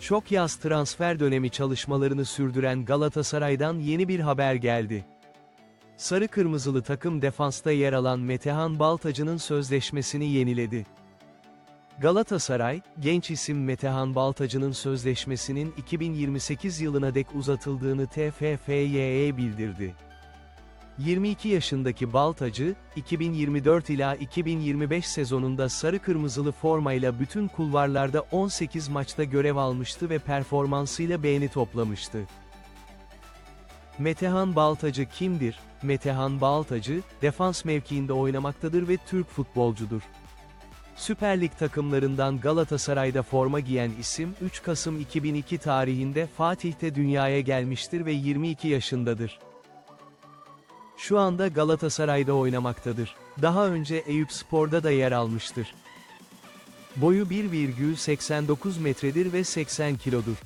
Şok yaz transfer dönemi çalışmalarını sürdüren Galatasaray'dan yeni bir haber geldi. Sarı kırmızılı takım defansta yer alan Metehan Baltacı'nın sözleşmesini yeniledi. Galatasaray, genç isim Metehan Baltacı'nın sözleşmesinin 2028 yılına dek uzatıldığını TFF'ye bildirdi. 22 yaşındaki Baltacı, 2024 ila 2025 sezonunda sarı kırmızılı formayla bütün kulvarlarda 18 maçta görev almıştı ve performansıyla beğeni toplamıştı. Metehan Baltacı kimdir? Metehan Baltacı, defans mevkiinde oynamaktadır ve Türk futbolcudur. Süper Lig takımlarından Galatasaray'da forma giyen isim 3 Kasım 2002 tarihinde Fatih'te dünyaya gelmiştir ve 22 yaşındadır. Şu anda Galatasaray'da oynamaktadır. Daha önce Eyüp Spor'da da yer almıştır. Boyu 1,89 metredir ve 80 kilodur.